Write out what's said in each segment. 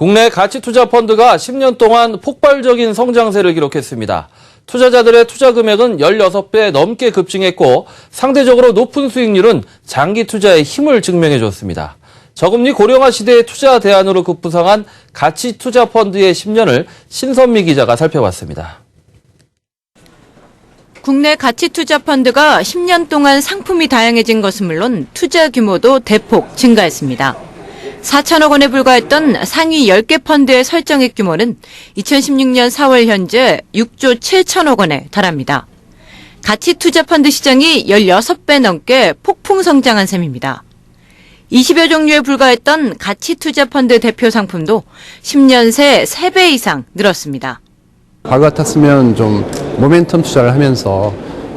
국내 가치투자 펀드가 10년 동안 폭발적인 성장세를 기록했습니다. 투자자들의 투자 금액은 16배 넘게 급증했고 상대적으로 높은 수익률은 장기 투자의 힘을 증명해 줬습니다. 저금리 고령화 시대의 투자 대안으로 급부상한 가치투자 펀드의 10년을 신선미 기자가 살펴봤습니다. 국내 가치투자 펀드가 10년 동안 상품이 다양해진 것은 물론 투자 규모도 대폭 증가했습니다. 4천억 원에 불과했던 상위 10개 펀드의 설정액 규모는 2016년 4월 현재 6조 7천억 원에 달합니다. 가치 투자 펀드 시장이 16배 넘게 폭풍 성장한 셈입니다. 20여 종류에 불과했던 가치 투자 펀드 대표 상품도 10년 새 3배 이상 늘었습니다. 과거 같았으면 좀 모멘텀 투자를 하면서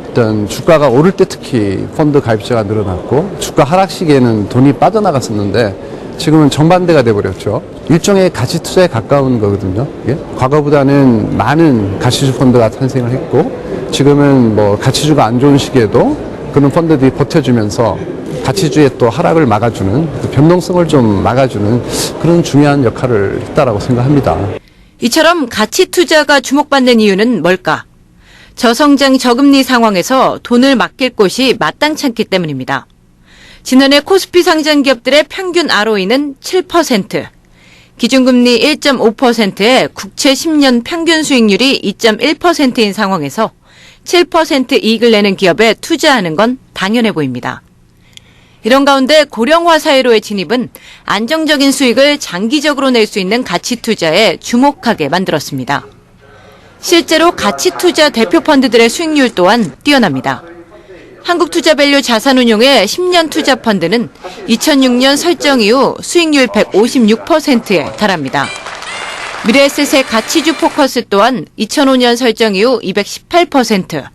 어떤 주가가 오를 때 특히 펀드 가입자가 늘어났고 주가 하락 시기에는 돈이 빠져나갔었는데 지금은 정반대가 돼버렸죠. 일종의 가치 투자에 가까운 거거든요. 예? 과거보다는 많은 가치주 펀드가 탄생을 했고 지금은 뭐 가치주가 안 좋은 시기에도 그런 펀드들이 버텨주면서 가치주의 또 하락을 막아주는 그 변동성을 좀 막아주는 그런 중요한 역할을 했다라고 생각합니다. 이처럼 가치 투자가 주목받는 이유는 뭘까? 저성장 저금리 상황에서 돈을 맡길 곳이 마땅찮기 때문입니다. 지난해 코스피 상장 기업들의 평균 ROE는 7%, 기준금리 1.5%에 국채 10년 평균 수익률이 2.1%인 상황에서 7% 이익을 내는 기업에 투자하는 건 당연해 보입니다. 이런 가운데 고령화 사회로의 진입은 안정적인 수익을 장기적으로 낼 수 있는 가치 투자에 주목하게 만들었습니다. 실제로 가치 투자 대표 펀드들의 수익률 또한 뛰어납니다. 한국투자밸류 자산운용의 10년 투자 펀드는 2006년 설정 이후 수익률 156%에 달합니다. 미래에셋의 가치주 포커스 또한 2005년 설정 이후 218%,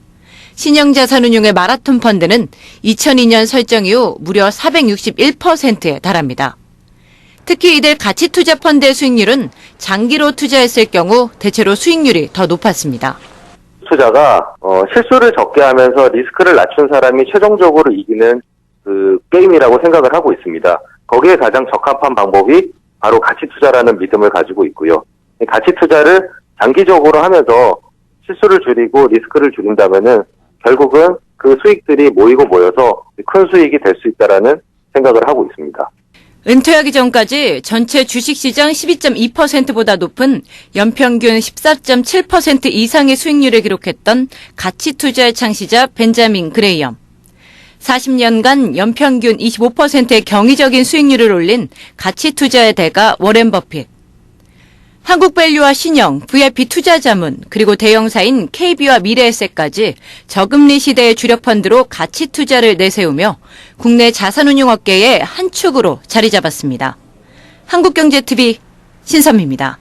신영자산운용의 마라톤 펀드는 2002년 설정 이후 무려 461%에 달합니다. 특히 이들 가치 투자 펀드의 수익률은 장기로 투자했을 경우 대체로 수익률이 더 높았습니다. 투자가 어, 실수를 적게 하면서 리스크를 낮춘 사람이 최종적으로 이기는 그 게임이라고 생각을 하고 있습니다. 거기에 가장 적합한 방법이 바로 가치 투자라는 믿음을 가지고 있고요. 이 가치 투자를 장기적으로 하면서 실수를 줄이고 리스크를 줄인다면은 결국은 그 수익들이 모이고 모여서 큰 수익이 될 수 있다라는 생각을 하고 있습니다. 은퇴하기 전까지 전체 주식시장 12.2%보다 높은 연평균 14.7% 이상의 수익률을 기록했던 가치 투자의 창시자 벤자민 그레이엄. 40년간 연평균 25%의 경이적인 수익률을 올린 가치 투자의 대가 워렌 버핏. 한국밸류와 신영, VIP 투자자문, 그리고 대형사인 KB와 미래에셋까지 저금리 시대의 주력 펀드로 가치 투자를 내세우며 국내 자산운용업계의 한 축으로 자리 잡았습니다. 한국경제TV 신선미입니다.